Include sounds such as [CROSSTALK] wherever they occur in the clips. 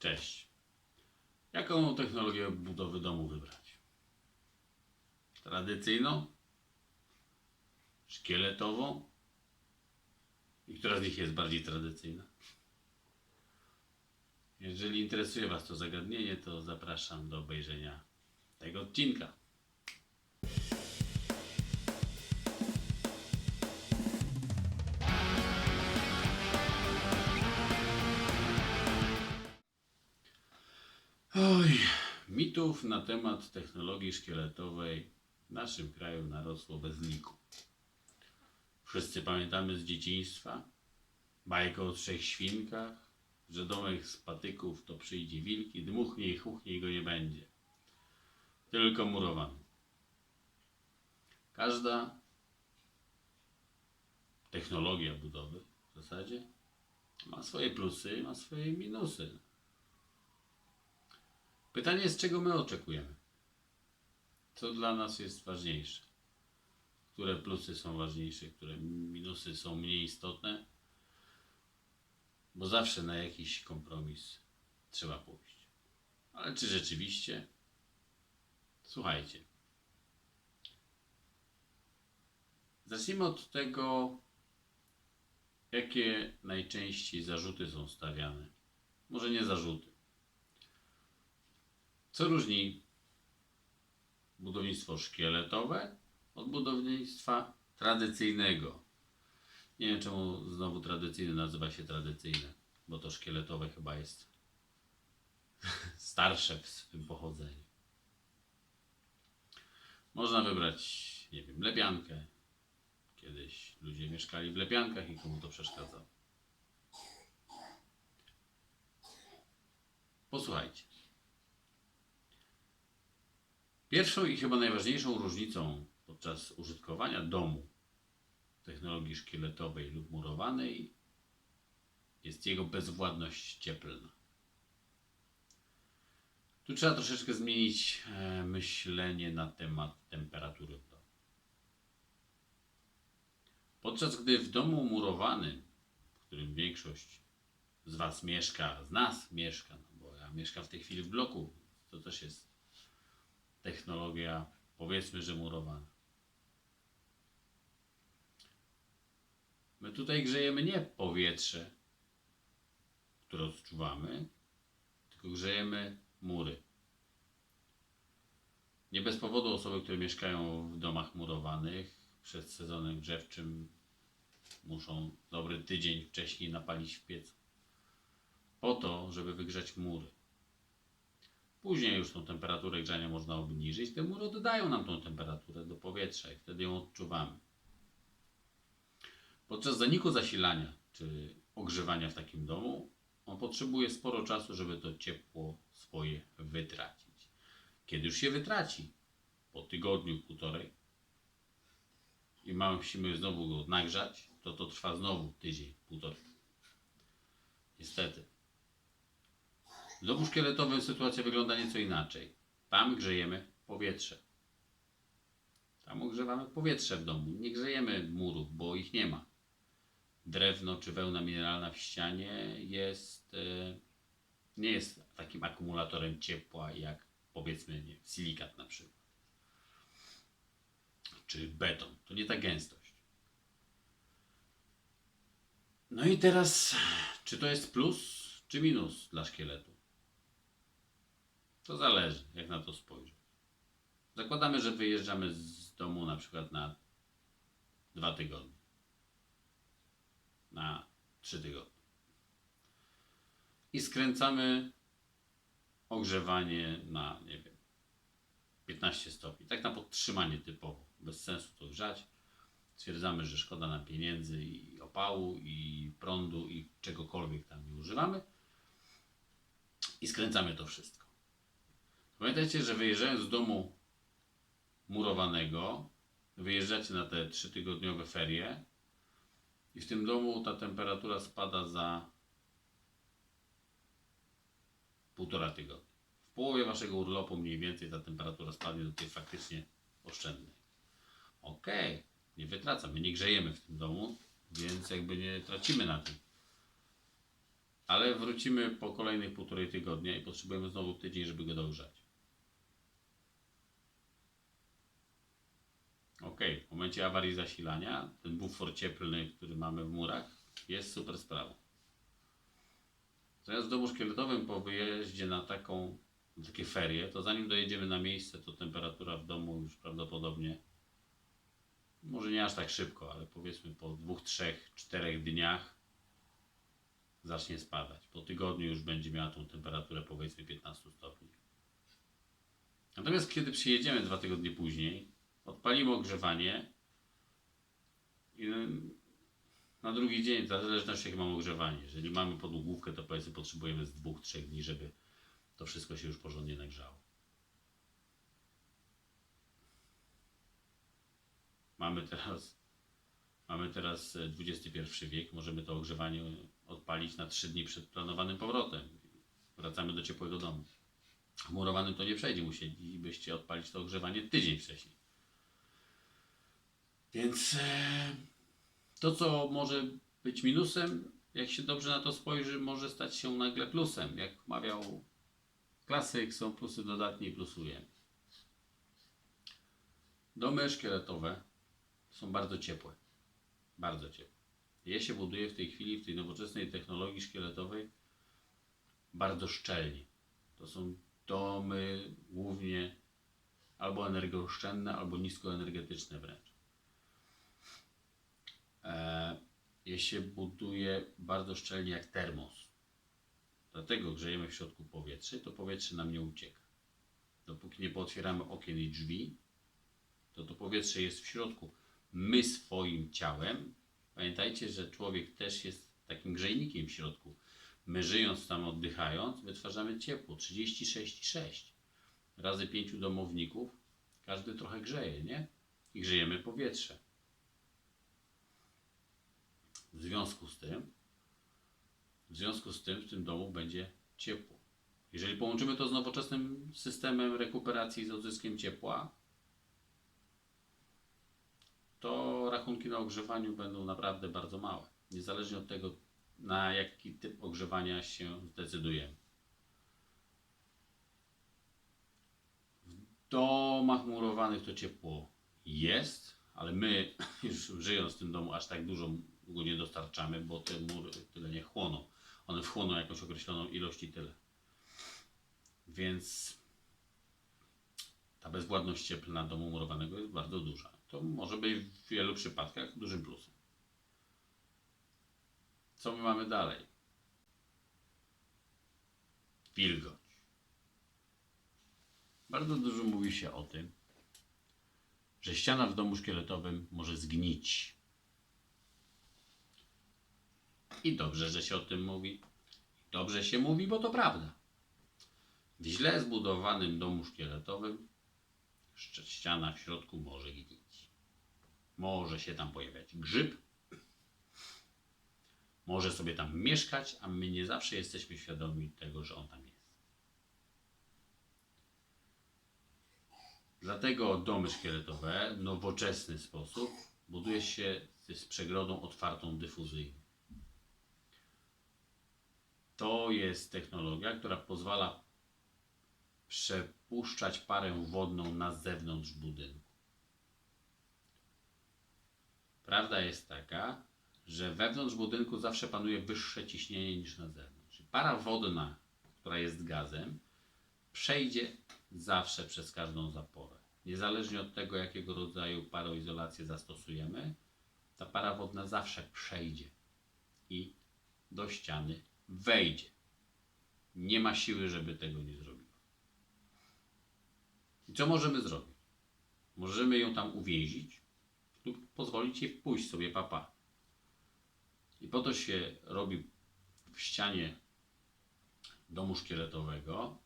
Cześć. Jaką technologię budowy domu wybrać? Tradycyjną? Szkieletową? I która z nich jest bardziej tradycyjna? Jeżeli interesuje Was to zagadnienie, to zapraszam do obejrzenia tego odcinka. Mitów na temat technologii szkieletowej w naszym kraju narosło bez liku. Wszyscy pamiętamy z dzieciństwa bajkę o trzech świnkach, że domek z patyków to przyjdzie wilki, dmuchnie i chuchnie i go nie będzie. Tylko murowany. Każda technologia budowy w zasadzie ma swoje plusy, ma swoje minusy. Pytanie jest, czego my oczekujemy? Co dla nas jest ważniejsze? Które plusy są ważniejsze, które minusy są mniej istotne? Bo zawsze na jakiś kompromis trzeba pójść. Ale czy rzeczywiście? Słuchajcie. Zacznijmy od tego, jakie najczęściej zarzuty są stawiane. Może nie zarzuty. Co różni budownictwo szkieletowe od budownictwa tradycyjnego? Nie wiem czemu znowu tradycyjne nazywa się tradycyjne, bo to szkieletowe chyba jest [LAUGHS] starsze w swym pochodzeniu. Można wybrać, nie wiem, lepiankę. Kiedyś ludzie mieszkali w lepiankach i komu to przeszkadzało. Posłuchajcie. Pierwszą i chyba najważniejszą różnicą podczas użytkowania domu technologii szkieletowej lub murowanej jest jego bezwładność cieplna. Tu trzeba troszeczkę zmienić e, myślenie na temat temperatury w domu. Podczas gdy w domu murowanym, w którym większość z Was mieszka, z nas mieszka, no bo ja mieszkam w tej chwili w bloku, to też jest technologia, powiedzmy, że murowana. My tutaj grzejemy nie powietrze, które odczuwamy, tylko grzejemy mury. Nie bez powodu osoby, które mieszkają w domach murowanych przed sezonem grzewczym muszą dobry tydzień wcześniej napalić w piecu. Po to, żeby wygrzać mury. Później już tą temperaturę grzania można obniżyć. Te mury oddają nam tą temperaturę do powietrza i wtedy ją odczuwamy. Podczas zaniku zasilania czy ogrzewania w takim domu, on potrzebuje sporo czasu, żeby to ciepło swoje wytracić. Kiedy już się wytraci, po tygodniu, półtorej, i musimy znowu go nagrzać, to to trwa znowu tydzień, półtorej. Niestety. W domu szkieletowym sytuacja wygląda nieco inaczej. Tam grzejemy powietrze. Tam ogrzewamy powietrze w domu. Nie grzejemy murów, bo ich nie ma. Drewno czy wełna mineralna w ścianie jest, e, nie jest takim akumulatorem ciepła jak powiedzmy nie, silikat na przykład. Czy beton. To nie ta gęstość. No i teraz, czy to jest plus czy minus dla szkieletu? To zależy, jak na to spojrzeć. Zakładamy, że wyjeżdżamy z domu na przykład na dwa tygodnie. Na trzy tygodnie. I skręcamy ogrzewanie na, nie wiem, 15 stopni. Tak na podtrzymanie typowo. Bez sensu to grzać. Stwierdzamy, że szkoda nam pieniędzy i opału, i prądu, i czegokolwiek tam nie używamy. I skręcamy to wszystko. Pamiętajcie, że wyjeżdżając z domu murowanego, wyjeżdżacie na te trzytygodniowe ferie i w tym domu ta temperatura spada za półtora tygodnia. W połowie waszego urlopu mniej więcej ta temperatura spadnie do tej faktycznie oszczędnej. Okej, nie wytracamy, nie grzejemy w tym domu, więc jakby nie tracimy na tym. Ale wrócimy po kolejnych półtorej tygodnia i potrzebujemy znowu tydzień, żeby go dogrzać. Ok, w momencie awarii zasilania ten bufor cieplny, który mamy w murach, jest super sprawą. Natomiast w domu szkieletowym po wyjeździe na taką, takie ferie, to zanim dojedziemy na miejsce, to temperatura w domu już prawdopodobnie, może nie aż tak szybko, ale powiedzmy po dwóch, trzech, czterech dniach zacznie spadać. Po tygodniu już będzie miała tą temperaturę powiedzmy 15 stopni. Natomiast kiedy przyjedziemy dwa tygodnie później, odpalimy ogrzewanie i na drugi dzień, w zależności jakie mamy ogrzewanie. Jeżeli mamy podłogówkę, to powiedzmy potrzebujemy z dwóch, trzech dni, żeby to wszystko się już porządnie nagrzało. Mamy teraz, mamy teraz e, XXI wiek, możemy to ogrzewanie odpalić na 3 dni przed planowanym powrotem. Wracamy do ciepłego domu. W murowanym to nie przejdzie, musielibyście odpalić to ogrzewanie tydzień wcześniej. Więc e, to, co może być minusem, jak się dobrze na to spojrzy, może stać się nagle plusem. Jak mawiał klasyk, są plusy dodatnie i plusuje. Domy szkieletowe są bardzo ciepłe. Bardzo ciepłe. Je się buduje w tej chwili, w tej nowoczesnej technologii szkieletowej, bardzo szczelnie. To są domy głównie albo energooszczędne, albo niskoenergetyczne wręcz. E, je się buduje bardzo szczelnie jak termos. Dlatego grzejemy w środku powietrze, to powietrze nam nie ucieka. Dopóki nie pootwieramy okien i drzwi, to to powietrze jest w środku. My swoim ciałem, pamiętajcie, że człowiek też jest takim grzejnikiem w środku. My żyjąc tam, oddychając, wytwarzamy ciepło 36,6 razy 5 domowników. Każdy trochę grzeje, nie? I grzejemy powietrze. W związku z tym, w związku z tym w tym domu będzie ciepło. Jeżeli połączymy to z nowoczesnym systemem rekuperacji z odzyskiem ciepła, to rachunki na ogrzewaniu będą naprawdę bardzo małe. Niezależnie od tego, na jaki typ ogrzewania się zdecydujemy. W domach murowanych to ciepło jest, ale my [LAUGHS] już żyjąc w tym domu aż tak dużo go nie dostarczamy, bo te mury tyle nie chłoną. One wchłoną jakąś określoną ilość i tyle. Więc ta bezwładność cieplna domu murowanego jest bardzo duża. To może być w wielu przypadkach dużym plusem. Co my mamy dalej? Wilgoć. Bardzo dużo mówi się o tym, że ściana w domu szkieletowym może zgnić. I dobrze, że się o tym mówi. Dobrze się mówi, bo to prawda. W źle zbudowanym domu szkieletowym ściana w środku może gnić. Może się tam pojawiać grzyb. Może sobie tam mieszkać, a my nie zawsze jesteśmy świadomi tego, że on tam jest. Dlatego domy szkieletowe w nowoczesny sposób buduje się z przegrodą otwartą dyfuzyjną. To jest technologia, która pozwala przepuszczać parę wodną na zewnątrz budynku. Prawda jest taka, że wewnątrz budynku zawsze panuje wyższe ciśnienie niż na zewnątrz. Para wodna, która jest gazem, przejdzie zawsze przez każdą zaporę. Niezależnie od tego, jakiego rodzaju paroizolację zastosujemy, ta para wodna zawsze przejdzie i do ściany wejdzie. Nie ma siły, żeby tego nie zrobiła. I co możemy zrobić? Możemy ją tam uwięzić lub pozwolić jej wpójść sobie papa. I po to się robi w ścianie domu szkieletowego.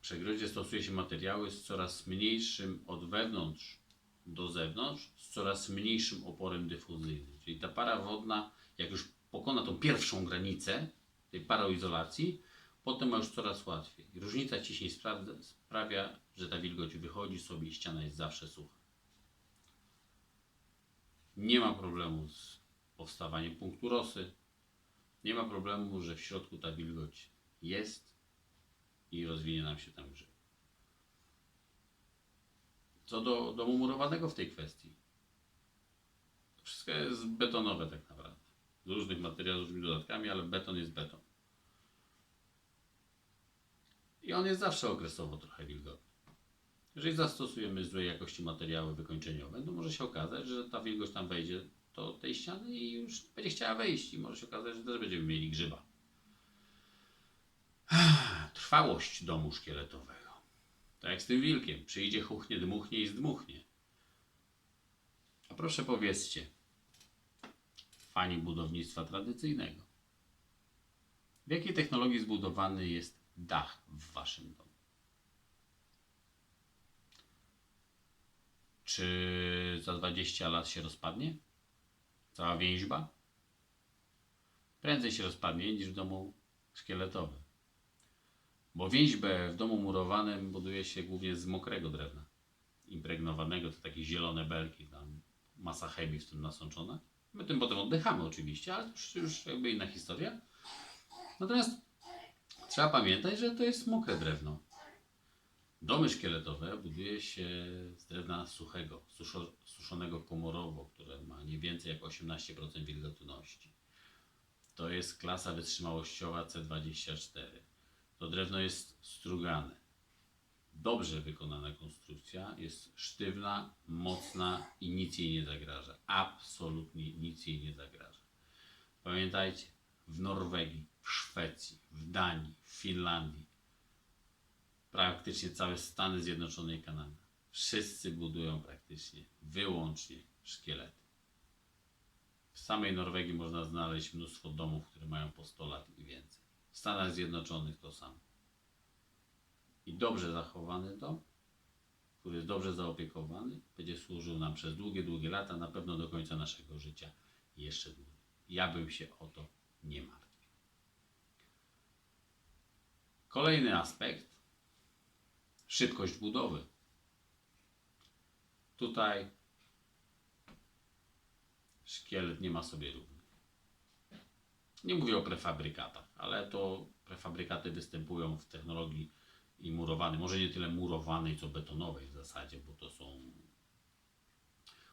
Przegrodzie stosuje się materiały z coraz mniejszym od wewnątrz do zewnątrz, z coraz mniejszym oporem dyfuzyjnym. Czyli ta para wodna, jak już pokona tą pierwszą granicę tej paroizolacji, potem ma już coraz łatwiej. Różnica ciśnień sprawia, że ta wilgoć wychodzi sobie i ściana jest zawsze sucha. Nie ma problemu z powstawaniem punktu rosy. Nie ma problemu, że w środku ta wilgoć jest i rozwinie nam się tam grzyb. Co do domu murowanego w tej kwestii. Wszystko jest betonowe tak naprawdę. Z różnych materiałów, z różnymi dodatkami, ale beton jest beton. I on jest zawsze okresowo trochę wilgotny. Jeżeli zastosujemy złej jakości materiały wykończeniowe, to może się okazać, że ta wilgoć tam wejdzie do tej ściany i już będzie chciała wejść i może się okazać, że też będziemy mieli grzyba. Trwałość domu szkieletowego. Tak jak z tym wilkiem. Przyjdzie, chuchnie, dmuchnie i zdmuchnie. A proszę powiedzcie, fani budownictwa tradycyjnego, w jakiej technologii zbudowany jest dach w waszym domu? Czy za 20 lat się rozpadnie? Cała więźba? Prędzej się rozpadnie niż w domu szkieletowym. Bo więźbę w domu murowanym buduje się głównie z mokrego drewna. Impregnowanego to takie zielone belki, tam masa chemii w tym nasączona. My tym potem oddychamy oczywiście, ale to już, jakby inna historia. Natomiast trzeba pamiętać, że to jest mokre drewno. Domy szkieletowe buduje się z drewna suchego, suszo, suszonego komorowo, które ma nie więcej jak 18% wilgotności. To jest klasa wytrzymałościowa C24. To drewno jest strugane. Dobrze wykonana konstrukcja jest sztywna, mocna i nic jej nie zagraża. Absolutnie nic jej nie zagraża. Pamiętajcie, w Norwegii, w Szwecji, w Danii, w Finlandii, praktycznie całe Stany Zjednoczone i Kanada. Wszyscy budują praktycznie wyłącznie szkielety. W samej Norwegii można znaleźć mnóstwo domów, które mają po 100 lat i więcej. W Stanach Zjednoczonych to samo. I dobrze zachowany dom, który jest dobrze zaopiekowany, będzie służył nam przez długie, długie lata, na pewno do końca naszego życia i jeszcze dłużej. Ja bym się o to nie martwił. Kolejny aspekt szybkość budowy. Tutaj szkielet nie ma sobie równych. Nie mówię o prefabrykatach, ale to prefabrykaty występują w technologii i murowanej, może nie tyle murowanej, co betonowej w zasadzie, bo to są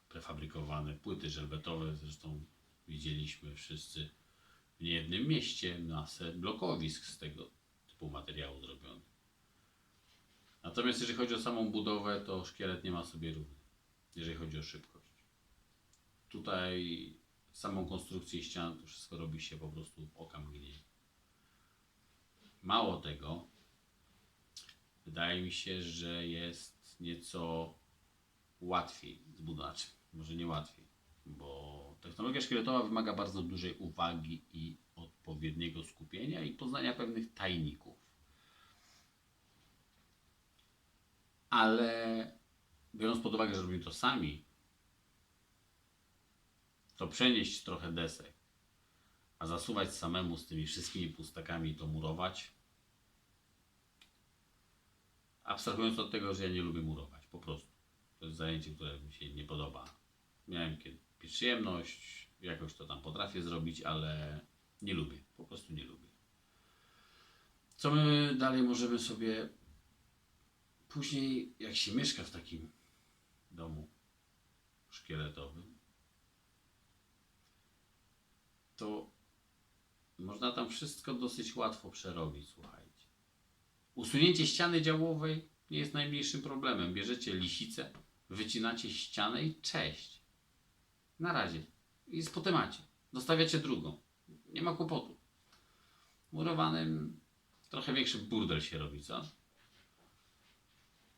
prefabrykowane płyty żelbetowe, zresztą widzieliśmy wszyscy w niejednym mieście masę blokowisk z tego typu materiału zrobionych. Natomiast jeżeli chodzi o samą budowę, to szkielet nie ma sobie równych, jeżeli chodzi o szybkość. Tutaj samą konstrukcję ścian to wszystko robi się po prostu w oka mgnienia. Mało tego, wydaje mi się, że jest nieco łatwiej zbudować. Może nie łatwiej, bo technologia szkieletowa wymaga bardzo dużej uwagi i odpowiedniego skupienia i poznania pewnych tajników. Ale biorąc pod uwagę, że robimy to sami, to przenieść trochę desek, a zasuwać samemu z tymi wszystkimi pustakami i to murować. Abstrahując od tego, że ja nie lubię murować, po prostu. To jest zajęcie, które mi się nie podoba. Miałem kiedyś przyjemność, jakoś to tam potrafię zrobić, ale nie lubię, po prostu nie lubię. Co my dalej możemy sobie Później, jak się mieszka w takim domu szkieletowym, to można tam wszystko dosyć łatwo przerobić, słuchajcie. Usunięcie ściany działowej nie jest najmniejszym problemem. Bierzecie lisicę, wycinacie ścianę i cześć. Na razie. Z po temacie. Dostawiacie drugą. Nie ma kłopotu. Murowanym trochę większy burdel się robi, co?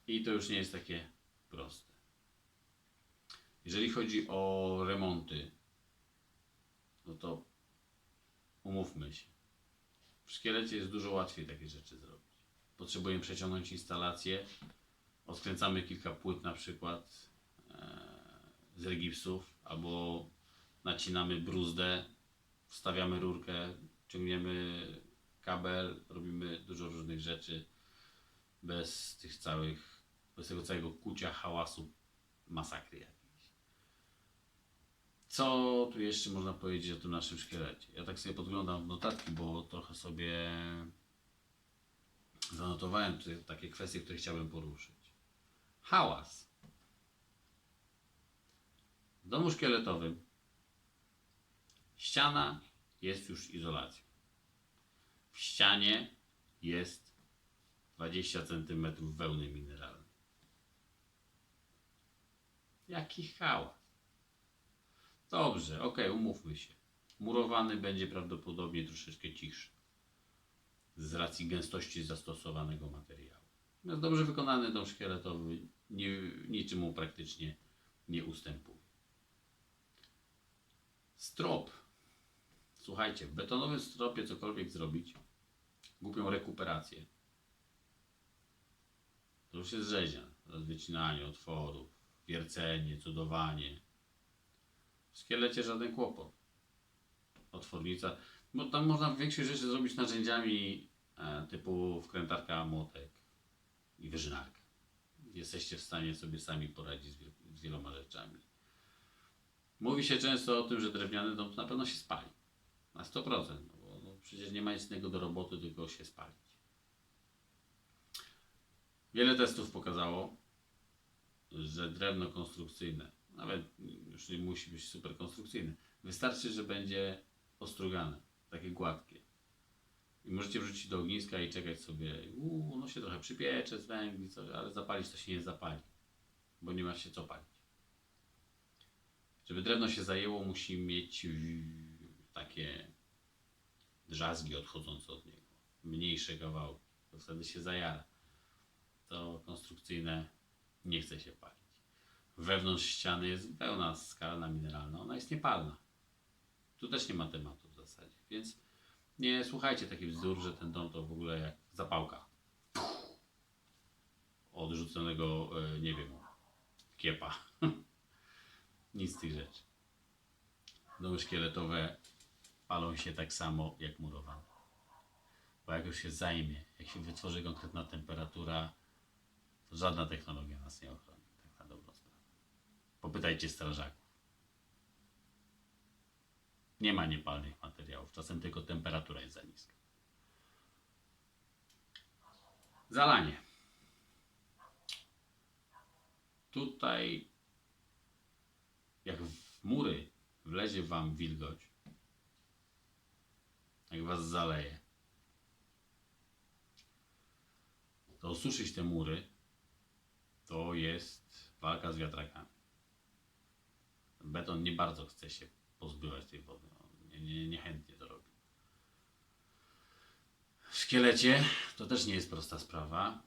I to już nie jest takie proste. Jeżeli chodzi o remonty, no to umówmy się. W szkielecie jest dużo łatwiej takie rzeczy zrobić. Potrzebujemy przeciągnąć instalację, odkręcamy kilka płyt na przykład e, z regipsów, albo nacinamy bruzdę, wstawiamy rurkę, ciągniemy kabel, robimy dużo różnych rzeczy bez tych całych bez tego całego kucia, hałasu, masakry jakiejś. Co tu jeszcze można powiedzieć o tym naszym szkielecie? Ja tak sobie podglądam w notatki, bo trochę sobie zanotowałem tutaj takie kwestie, które chciałbym poruszyć. Hałas. W domu szkieletowym ściana jest już izolacją. W ścianie jest 20 cm wełny mineralnej. Jaki hałas. Dobrze, okej, umówmy się. Murowany będzie prawdopodobnie troszeczkę cichszy. Z racji gęstości zastosowanego materiału. Natomiast dobrze wykonany dom szkieletowy nie, niczemu praktycznie nie ustępuje. Strop. Słuchajcie, w betonowym stropie cokolwiek zrobić, głupią rekuperację. To już jest rzeźnia. Wycinanie otworów, wiercenie, cudowanie. W szkielecie żaden kłopot. Otwornica. Bo tam można większość rzeczy zrobić narzędziami e, typu wkrętarka, młotek i wyżynarka. Jesteście w stanie sobie sami poradzić z, z wieloma rzeczami. Mówi się często o tym, że drewniany dom na pewno się spali. Na 100%. No bo no, przecież nie ma nic innego do roboty, tylko się spalić. Wiele testów pokazało, że drewno konstrukcyjne, nawet już nie musi być super konstrukcyjne, wystarczy, że będzie ostrugane, takie gładkie. I możecie wrzucić do ogniska i czekać sobie, uuu, ono się trochę przypiecze z węgli, coś, ale zapalić to się nie zapali, bo nie ma się co palić. Żeby drewno się zajęło, musi mieć w- takie drzazgi odchodzące od niego, mniejsze kawałki, to wtedy się zajara. To konstrukcyjne nie chce się palić. Wewnątrz ściany jest wełna skalna mineralna, ona jest niepalna. Tu też nie ma tematu więc nie słuchajcie takich bzdur, że ten dom to w ogóle jak zapałka. Odrzuconego, e, nie wiem, kiepa. [LAUGHS] Nic z tych rzeczy. Domy szkieletowe palą się tak samo jak murowane. Bo jak już się zajmie, jak się wytworzy konkretna temperatura, to żadna technologia nas nie ochroni. Tak na dobrą sprawę. Popytajcie strażaków. Nie ma niepalnych materiałów, czasem tylko temperatura jest za niska. Zalanie. Tutaj, jak w mury wlezie Wam wilgoć, jak Was zaleje, to osuszyć te mury to jest walka z wiatrakami. Beton nie bardzo chce się pozbywać tej wody. On nie, nie, niechętnie to robi. W szkielecie to też nie jest prosta sprawa,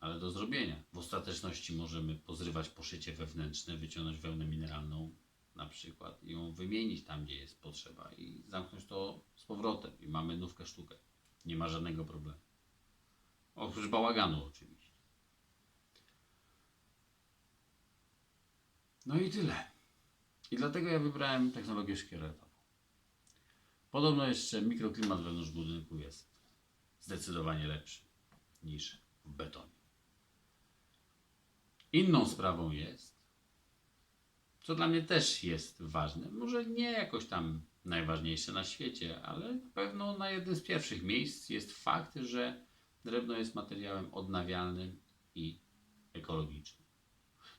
ale do zrobienia. W ostateczności możemy pozrywać poszycie wewnętrzne, wyciągnąć wełnę mineralną na przykład i ją wymienić tam, gdzie jest potrzeba i zamknąć to z powrotem i mamy nówkę sztukę. Nie ma żadnego problemu. Oprócz bałaganu oczywiście. No i tyle. I dlatego ja wybrałem technologię szkieletową. Podobno jeszcze mikroklimat wewnątrz budynku jest zdecydowanie lepszy niż w betonie. Inną sprawą jest, co dla mnie też jest ważne, może nie jakoś tam najważniejsze na świecie, ale na pewno na jednym z pierwszych miejsc jest fakt, że drewno jest materiałem odnawialnym i ekologicznym.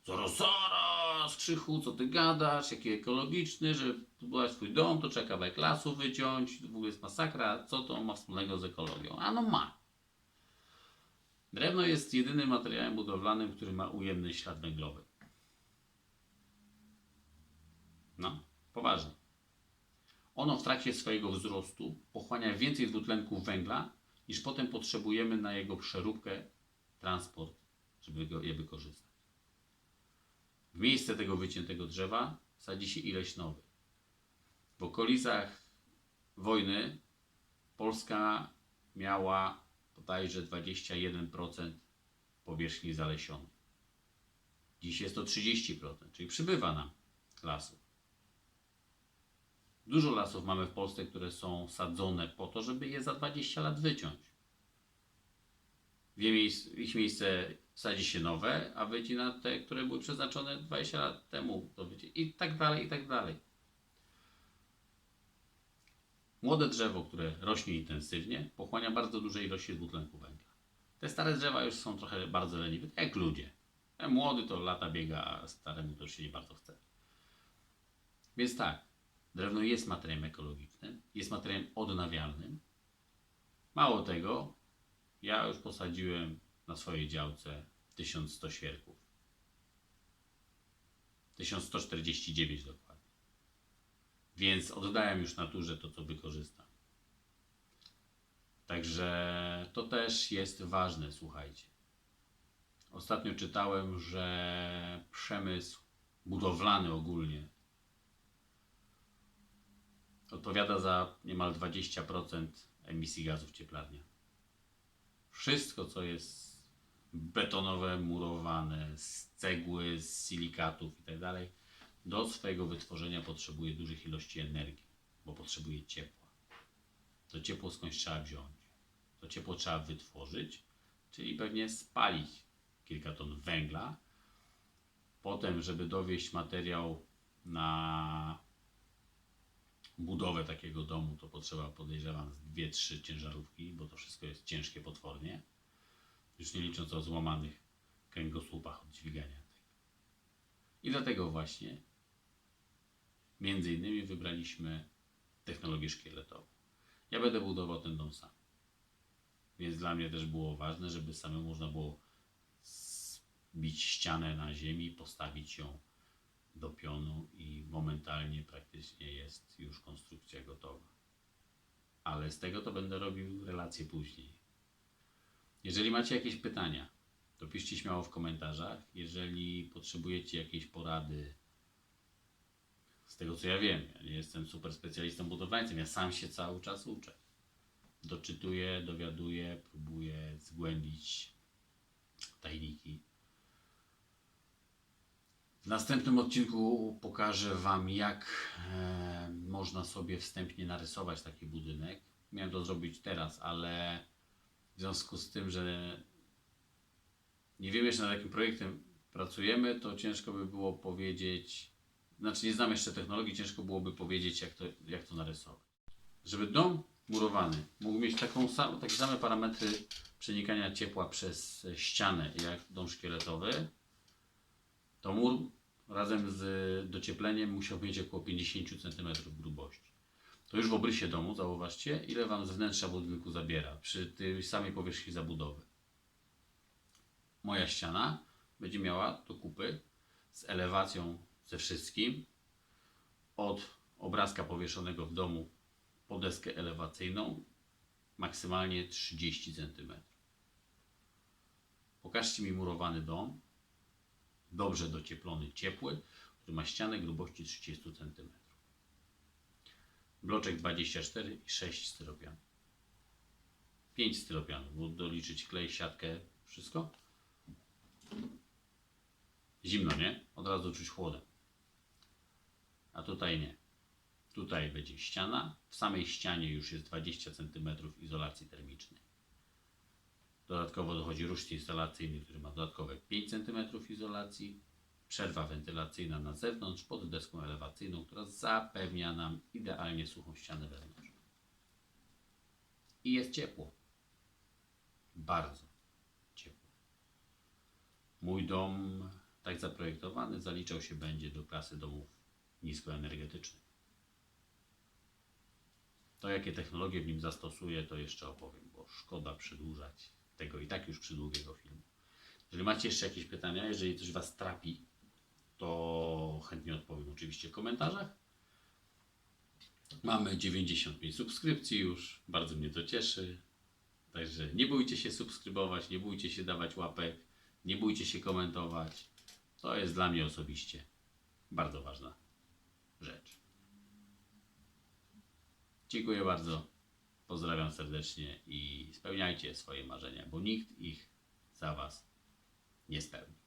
Zaraz, zaraz, Krzychu, co ty gadasz, jaki ekologiczny, że budować swój dom, to trzeba kawałek lasu wyciąć, to w ogóle jest masakra, co to ma wspólnego z ekologią? Ano ma. Drewno jest jedynym materiałem budowlanym, który ma ujemny ślad węglowy. No, poważnie. Ono w trakcie swojego wzrostu pochłania więcej dwutlenku węgla, niż potem potrzebujemy na jego przeróbkę, transport, żeby go, je wykorzystać. W miejsce tego wyciętego drzewa sadzi się ileś nowy. W okolicach wojny Polska miała bodajże 21% powierzchni zalesionej. Dziś jest to 30%, czyli przybywa nam lasów. Dużo lasów mamy w Polsce, które są sadzone po to, żeby je za 20 lat wyciąć. w ich miejsce sadzi się nowe, a wycina te, które były przeznaczone 20 lat temu do wycięcia. I tak dalej, i tak dalej. Młode drzewo, które rośnie intensywnie, pochłania bardzo duże ilości dwutlenku węgla. Te stare drzewa już są trochę bardzo leniwe, tak jak ludzie. Ten młody to lata biega, a staremu to już się nie bardzo chce. Więc tak, drewno jest materiałem ekologicznym, jest materiałem odnawialnym. Mało tego, ja już posadziłem na swojej działce 1100 świerków. 1149 dokładnie. Więc oddałem już naturze to, co wykorzystam. Także to też jest ważne, słuchajcie. Ostatnio czytałem, że przemysł budowlany ogólnie odpowiada za niemal 20% emisji gazów cieplarnianych. Wszystko, co jest betonowe, murowane, z cegły, z silikatów itd., do swojego wytworzenia potrzebuje dużych ilości energii, bo potrzebuje ciepła. To ciepło skądś trzeba wziąć. To ciepło trzeba wytworzyć, czyli pewnie spalić kilka ton węgla. Potem, żeby dowieść materiał na budowę takiego domu, to potrzeba, podejrzewam, z dwie, trzy ciężarówki, bo to wszystko jest ciężkie potwornie. Już nie licząc o złamanych kręgosłupach od dźwigania. I dlatego właśnie między innymi wybraliśmy technologię szkieletową. Ja będę budował ten dom sam. Więc dla mnie też było ważne, żeby samemu można było zbić ścianę na ziemi, postawić ją do pionu i momentalnie praktycznie jest już konstrukcja gotowa. Ale z tego to będę robił relacje później. Jeżeli macie jakieś pytania, to piszcie śmiało w komentarzach. Jeżeli potrzebujecie jakiejś porady, z tego co ja wiem, ja nie jestem super specjalistą budowlańcem, ja sam się cały czas uczę. Doczytuję, dowiaduję, próbuję zgłębić tajniki. W następnym odcinku pokażę Wam, jak e, można sobie wstępnie narysować taki budynek. Miałem to zrobić teraz, ale w związku z tym, że nie wiem jeszcze nad jakim projektem pracujemy, to ciężko by było powiedzieć, znaczy nie znam jeszcze technologii, ciężko byłoby powiedzieć, jak to, jak to narysować. Żeby dom murowany mógł mieć taką sam, takie same parametry przenikania ciepła przez ścianę jak dom szkieletowy, to mur razem z dociepleniem musiał mieć około 50 cm grubości. To już w obrysie domu, zauważcie, ile Wam z wnętrza budynku zabiera przy tej samej powierzchni zabudowy. Moja ściana będzie miała do kupy z elewacją ze wszystkim od obrazka powieszonego w domu po deskę elewacyjną maksymalnie 30 cm. Pokażcie mi murowany dom, dobrze docieplony, ciepły, który ma ścianę grubości 30 cm. Bloczek 24 i 6 styropianu. 5 styropianów, bo doliczyć klej, siatkę, wszystko. Zimno, nie? Od razu czuć chłodem. A tutaj nie. Tutaj będzie ściana. W samej ścianie już jest 20 cm izolacji termicznej. Dodatkowo dochodzi rusznik instalacyjny, który ma dodatkowe 5 cm izolacji. Przerwa wentylacyjna na zewnątrz pod deską elewacyjną, która zapewnia nam idealnie suchą ścianę wewnątrz. I jest ciepło. Bardzo ciepło. Mój dom, tak zaprojektowany, zaliczał się będzie do klasy domów niskoenergetycznych. To, jakie technologie w nim zastosuję, to jeszcze opowiem, bo szkoda przedłużać tego i tak już przydługiego filmu. Jeżeli macie jeszcze jakieś pytania, jeżeli coś Was trapi, to chętnie odpowiem oczywiście w komentarzach. Mamy 95 subskrypcji już, bardzo mnie to cieszy. Także nie bójcie się subskrybować, nie bójcie się dawać łapek, nie bójcie się komentować. To jest dla mnie osobiście bardzo ważna rzecz. Dziękuję bardzo. Pozdrawiam serdecznie i spełniajcie swoje marzenia, bo nikt ich za Was nie spełni.